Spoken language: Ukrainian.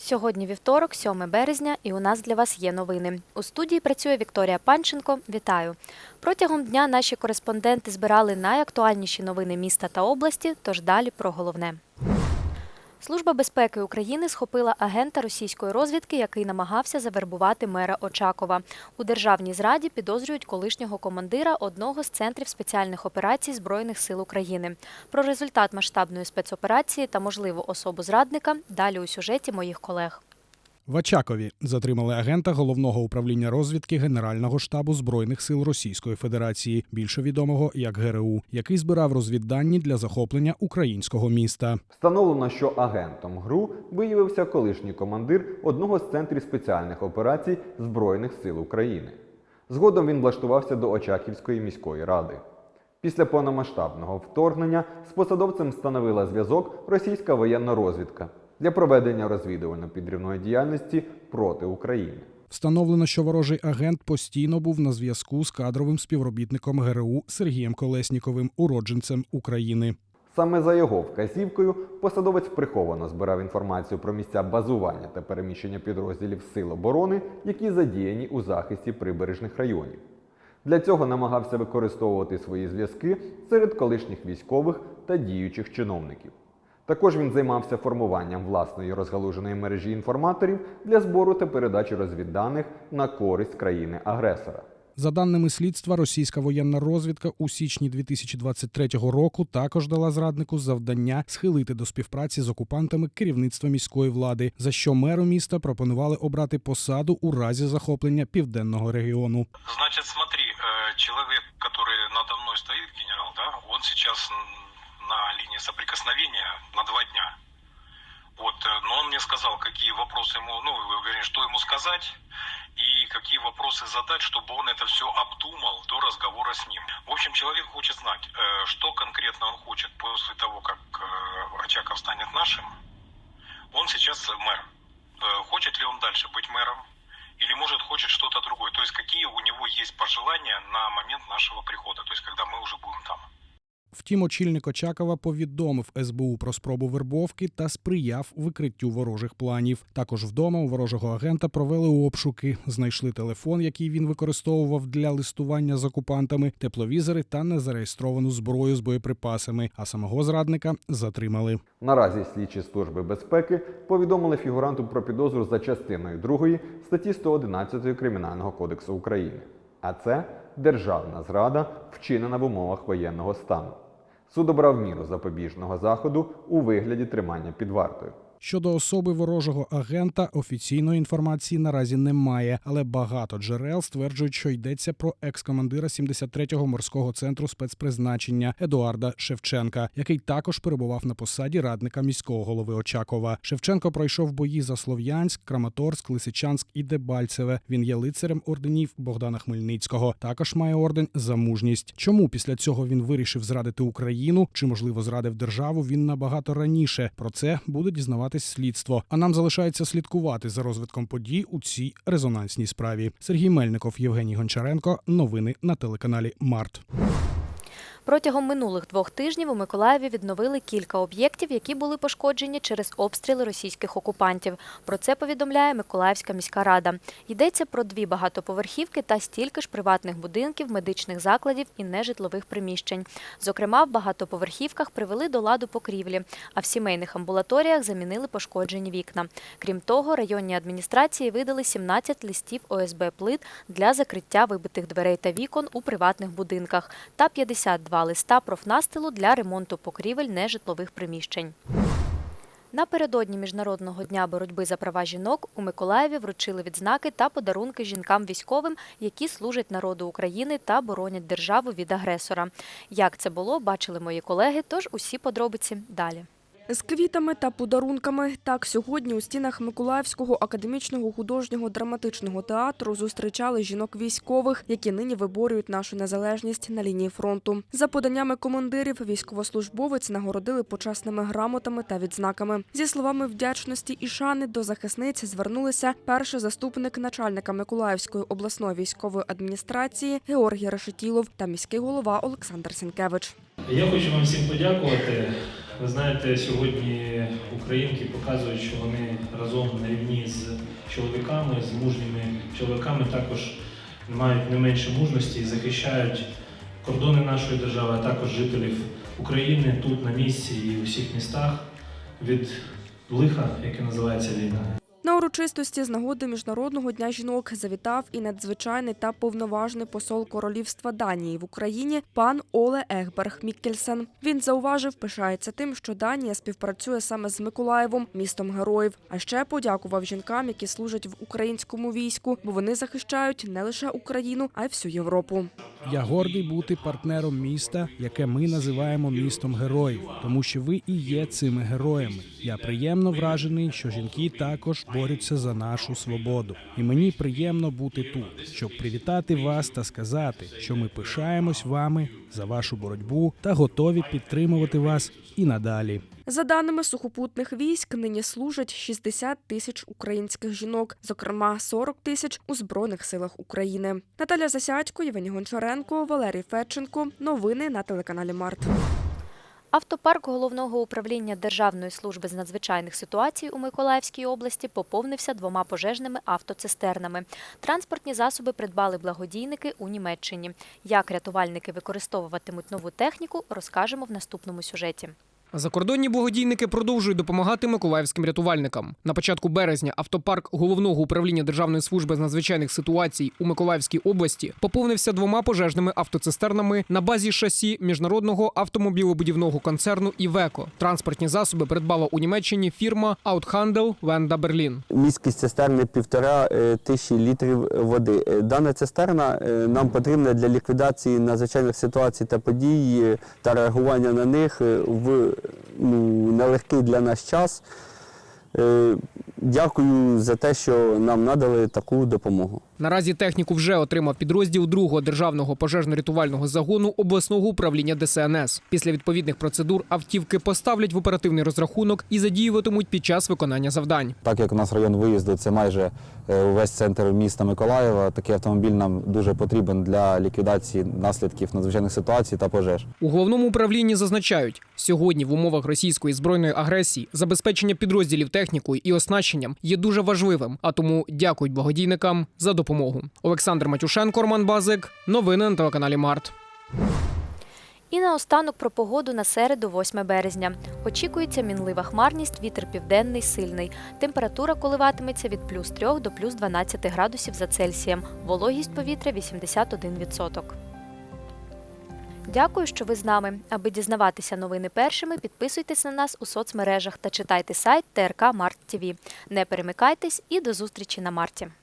Сьогодні вівторок, 7 березня, і у нас для вас є новини. У студії працює Вікторія Панченко. Вітаю! Протягом дня наші кореспонденти збирали найактуальніші новини міста та області. Тож далі про головне. Служба безпеки України схопила агента російської розвідки, який намагався завербувати мера Очакова. У державній зраді підозрюють колишнього командира одного з центрів спеціальних операцій Збройних сил України. Про результат масштабної спецоперації та можливу особу зрадника далі у сюжеті моїх колег. В Очакові затримали агента головного управління розвідки Генерального штабу збройних сил Російської Федерації, більше відомого як ГРУ, який збирав розвіддані для захоплення українського міста. Встановлено, що агентом ГРУ виявився колишній командир одного з центрів спеціальних операцій Збройних сил України. Згодом він влаштувався до Очаківської міської ради. Після повномасштабного вторгнення з посадовцем встановила зв'язок російська воєнна розвідка для проведення розвідувально-підривної діяльності проти України. Встановлено, що ворожий агент постійно був на зв'язку з кадровим співробітником ГРУ Сергієм Колесніковим, уродженцем України. Саме за його вказівкою посадовець приховано збирав інформацію про місця базування та переміщення підрозділів Сил оборони, які задіяні у захисті прибережних районів. Для цього намагався використовувати свої зв'язки серед колишніх військових та діючих чиновників. Також він займався формуванням власної розгалуженої мережі інформаторів для збору та передачі розвідданих на користь країни-агресора. За даними слідства, російська воєнна розвідка у січні 2023 року також дала зраднику завдання схилити до співпраці з окупантами керівництва міської влади, за що меру міста пропонували обрати посаду у разі захоплення південного регіону. Значит, смотри, э, человек, который надо мной стоит, генерал, да, сейчас м, на линии соприкосновения на два дня. Вот, э, но он мне сказал, какие вопросы ему, ну, вернее, что ему сказать и какие вопросы задать, чтобы он это все обдумал до разговора с ним. В общем, человек хочет знать, э, что конкретно он хочет после того, как э, Очаков станет нашим. Он сейчас мэр. Хочет ли он дальше быть мэром? Или, может, хочет что-то другое? То есть, какие у него есть пожелания на момент нашего прихода, то есть, когда мы уже будем там? Втім, очільник Очакова повідомив СБУ про спробу вербовки та сприяв викриттю ворожих планів. Також вдома у ворожого агента провели обшуки, знайшли телефон, який він використовував для листування з окупантами, тепловізори та незареєстровану зброю з боєприпасами. А самого зрадника затримали. Наразі слідчі служби безпеки повідомили фігуранту про підозру за частиною 2 статті 111 Кримінального кодексу України. А це державна зрада, вчинена в умовах воєнного стану. Суд обрав міру запобіжного заходу у вигляді тримання під вартою. Щодо особи ворожого агента офіційної інформації наразі немає, але багато джерел стверджують, що йдеться про екс-командира 73-го морського центру спецпризначення Едуарда Шевченка, який також перебував на посаді радника міського голови Очакова. Шевченко пройшов бої за Слов'янськ, Краматорськ, Лисичанськ і Дебальцеве. Він є лицарем орденів Богдана Хмельницького. Також має орден за мужність. Чому після цього він вирішив зрадити Україну чи можливо зрадив державу? Він набагато раніше. Про це буде дізнаватись слідство. А нам залишається слідкувати за розвитком подій у цій резонансній справі. Сергій Мельников, Євгеній Гончаренко. Новини на телеканалі Март. Протягом минулих двох тижнів у Миколаєві відновили кілька об'єктів, які були пошкоджені через обстріли російських окупантів. Про це повідомляє Миколаївська міська рада. Йдеться про дві багатоповерхівки та стільки ж приватних будинків, медичних закладів і нежитлових приміщень. Зокрема, в багатоповерхівках привели до ладу покрівлі, а в сімейних амбулаторіях замінили пошкоджені вікна. Крім того, районні адміністрації видали 17 листів ОСБ плит для закриття вибитих дверей та вікон у приватних будинках та 52 листа профнастилу для ремонту покрівель нежитлових приміщень. Напередодні Міжнародного дня боротьби за права жінок у Миколаєві вручили відзнаки та подарунки жінкам військовим, які служать народу України та боронять державу від агресора. Як це було, бачили мої колеги, тож усі подробиці далі. З квітами та подарунками так сьогодні у стінах Миколаївського академічного художнього драматичного театру зустрічали жінок військових, які нині виборюють нашу незалежність на лінії фронту. За поданнями командирів, військовослужбовець нагородили почесними грамотами та відзнаками. Зі словами вдячності і шани до захисниць звернулися перший заступник начальника Миколаївської обласної військової адміністрації Георгій Решетілов та міський голова Олександр Сінкевич. Я хочу вам всім подякувати. Ви знаєте, сьогодні українки показують, що вони разом на рівні з чоловіками, з мужніми чоловіками також мають не менше мужності і захищають кордони нашої держави, а також жителів України тут на місці і у всіх містах від лиха, яке називається війна. На урочистості з нагоди Міжнародного дня жінок завітав і надзвичайний та повноважний посол Королівства Данії в Україні пан Оле Егберг Міккельсен. Він зауважив, пишається тим, що Данія співпрацює саме з Миколаєвом, містом героїв. А ще подякував жінкам, які служать в українському війську, бо вони захищають не лише Україну, а й всю Європу. Я гордий бути партнером міста, яке ми називаємо містом героїв, тому що ви і є цими героями. Я приємно вражений, що жінки також борються за нашу свободу. І мені приємно бути тут, щоб привітати вас та сказати, що ми пишаємось вами за вашу боротьбу та готові підтримувати вас і надалі. За даними сухопутних військ, нині служать 60 тисяч українських жінок, зокрема 40 тисяч у збройних силах України. Наталя Засядько, Євгеній Гончаренко, Валерій Федченко. Новини на телеканалі Март. Автопарк головного управління Державної служби з надзвичайних ситуацій у Миколаївській області поповнився двома пожежними автоцистернами. Транспортні засоби придбали благодійники у Німеччині. Як рятувальники використовуватимуть нову техніку, розкажемо в наступному сюжеті. Закордонні благодійники продовжують допомагати миколаївським рятувальникам. На початку березня автопарк головного управління Державної служби з надзвичайних ситуацій у Миколаївській області поповнився двома пожежними автоцистернами на базі шасі міжнародного автомобілобудівного концерну Івеко. Транспортні засоби придбала у Німеччині фірма Outhandel Венда Берлін. Міськість цистерни півтора е, тисячі літрів води. Е, Дана цистерна е, нам потрібна для ліквідації надзвичайних ситуацій та подій та реагування на них в ну, нелегкий для нас час. Дякую за те, що нам надали таку допомогу. Наразі техніку вже отримав підрозділ другого державного пожежно-рятувального загону обласного управління ДСНС. Після відповідних процедур автівки поставлять в оперативний розрахунок і задіюватимуть під час виконання завдань. Так як у нас район виїзду це майже е, увесь центр міста Миколаєва, такий автомобіль нам дуже потрібен для ліквідації наслідків надзвичайних ситуацій та пожеж. У головному управлінні зазначають, сьогодні в умовах російської збройної агресії забезпечення підрозділів технікою і оснащенням є дуже важливим. А тому дякують благодійникам за допомогу. Олександр Матюшенко, Роман Базик. Новини на телеканалі Март. І наостанок про погоду на середу, 8 березня. Очікується мінлива хмарність, вітер південний сильний. Температура коливатиметься від плюс 3 до плюс 12 градусів за Цельсієм. Вологість повітря 81%. Дякую, що ви з нами. Аби дізнаватися новини першими, підписуйтесь на нас у соцмережах та читайте сайт ТРК Март ТВ. Не перемикайтесь і до зустрічі на марті.